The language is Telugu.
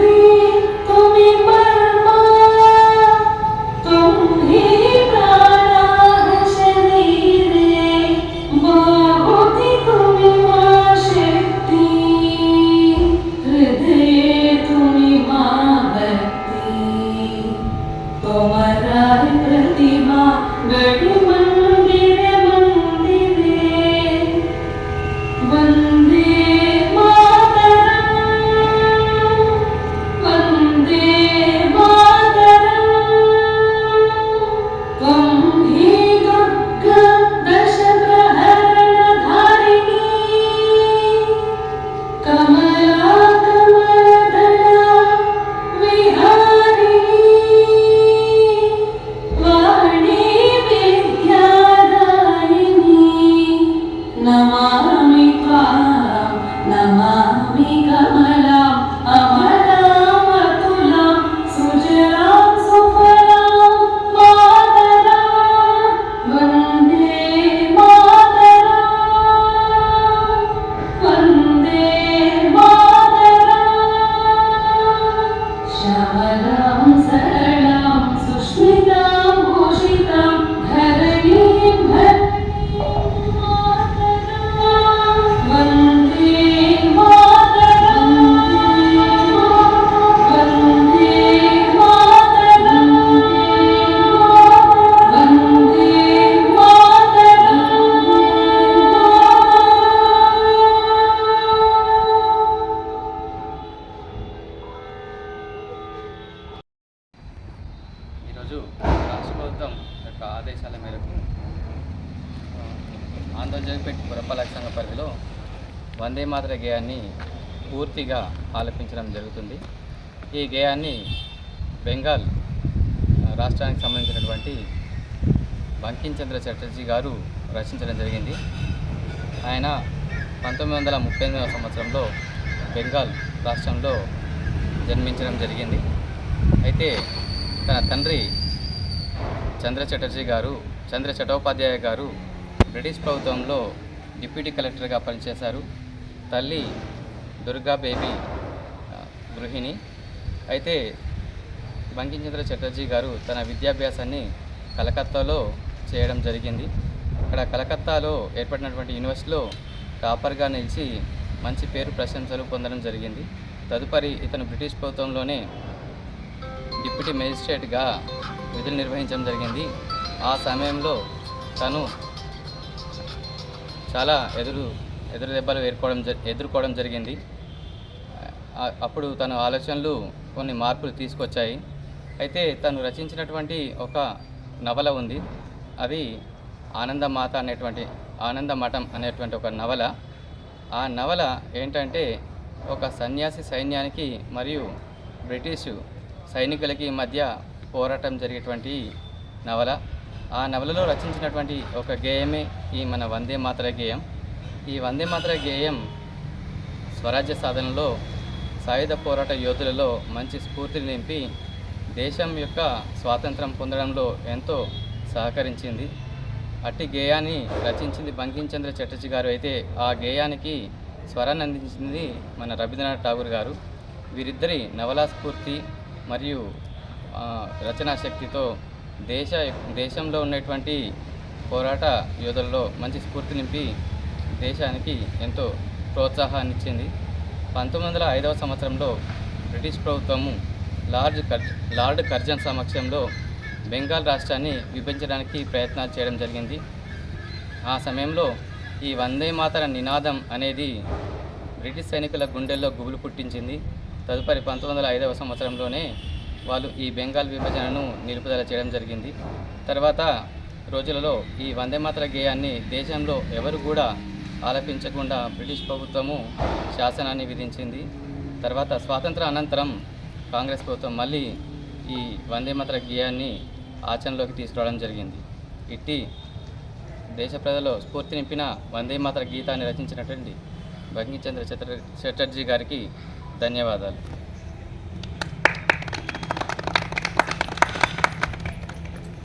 Hallelujah. ఈరోజు రాష్ట్ర ప్రభుత్వం యొక్క ఆదేశాల మేరకు ఆ, ఆంధ్రజ్యోతిపేట పురపాలక సంఘ పరిధిలో వందే మాతర గేయాన్ని పూర్తిగా ఆలపించడం జరుగుతుంది. ఈ గేయాన్ని బెంగాల్ రాష్ట్రానికి సంబంధించినటువంటి బంకించంద్ర చటర్జీ గారు రచించడం జరిగింది. ఆయన పంతొమ్మిది వందల ముప్పై ఎనిమిదవ సంవత్సరంలో బెంగాల్ రాష్ట్రంలో జన్మించడం జరిగింది. అయితే తన తండ్రి చంద్ర చటర్జీ గారు చంద్ర చటోపాధ్యాయ గారు బ్రిటిష్ ప్రభుత్వంలో డిప్యూటీ కలెక్టర్గా పనిచేశారు. తల్లి దుర్గా బేబీ గృహిణి. అయితే బంకించంద్ర చటర్జీ గారు తన విద్యాభ్యాసాన్ని కలకత్తాలో చేయడం జరిగింది. అక్కడ కలకత్తాలో ఏర్పడినటువంటి యూనివర్సిటీలో టాపర్గా నిలిచి మంచి పేరు ప్రశంసలు పొందడం జరిగింది. తదుపరి ఇతను బ్రిటిష్ ప్రభుత్వంలోనే డిప్యూటీ మేజిస్ట్రేట్గా విధులు నిర్వహించడం జరిగింది. ఆ సమయంలో తను చాలా ఎదురు ఎదురు దెబ్బలు ఎదుర్కోవడం జ- ఎదుర్కోవడం జరిగింది. అప్పుడు తన ఆలోచనలు కొన్ని మార్పులు తీసుకొచ్చాయి. అయితే తను రచించినటువంటి ఒక నవల ఉంది. అది ఆనందమాత అనేటువంటి ఆనందమఠం అనేటువంటి ఒక నవల. ఆ నవల ఏంటంటే ఒక సన్యాసి సైన్యానికి మరియు బ్రిటిషు సైనికులకి మధ్య పోరాటం జరిగేటువంటి నవల. ఆ నవలలో రచించినటువంటి ఒక గేయమే ఈ మన వందే మాతర గేయం. ఈ వందే మాతర గేయం స్వరాజ్య సాధనలో సాయుధ పోరాట యోధులలో మంచి స్ఫూర్తిని నింపి దేశం యొక్క స్వాతంత్రం పొందడంలో ఎంతో సహకరించింది. అట్టి గేయాన్ని రచించింది బంకించంద్ర చటర్జీ గారు. అయితే ఆ గేయానికి స్వరాన్ని అందించింది మన రవీంద్రనాథ్ ఠాగూర్ గారు. వీరిద్దరి నవలా స్ఫూర్తి మరియు రచనా శక్తితో దేశ దేశంలో ఉన్నటువంటి పోరాట యోధుల్లో మంచి స్ఫూర్తి నింపి దేశానికి ఎంతో ప్రోత్సాహాన్ని ఇచ్చింది. పంతొమ్మిది వందల ఐదవ సంవత్సరంలో బ్రిటిష్ ప్రభుత్వము లార్డ్ కర్ లార్డ్ కర్జన్ సమక్షంలో బెంగాల్ రాష్ట్రాన్ని విభజించడానికి ప్రయత్నాలు చేయడం జరిగింది. ఆ సమయంలో ఈ వందే మాతర నినాదం అనేది బ్రిటిష్ సైనికుల గుండెల్లో గుబులు పుట్టించింది. తదుపరి పంతొమ్మిది వందల ఐదవ సంవత్సరంలోనే వాళ్ళు ఈ బెంగాల్ విభజనను నిలుపుదల చేయడం జరిగింది. తర్వాత రోజులలో ఈ వందేమాతర గేయాన్ని దేశంలో ఎవరు కూడా ఆలపించకుండా బ్రిటిష్ ప్రభుత్వము శాసనాన్ని విధించింది. తర్వాత స్వాతంత్ర అనంతరం కాంగ్రెస్ ప్రభుత్వం మళ్ళీ ఈ వందేమాతర గేయాన్ని ఆచరణలోకి తీసుకురావడం జరిగింది. ఇట్టి దేశ ప్రజల్లో స్ఫూర్తి నింపిన వందేమాతర గీతాన్ని రచించినటువంటి బంకించంద్ర చటర్జీ గారికి ధన్యవాదాలు.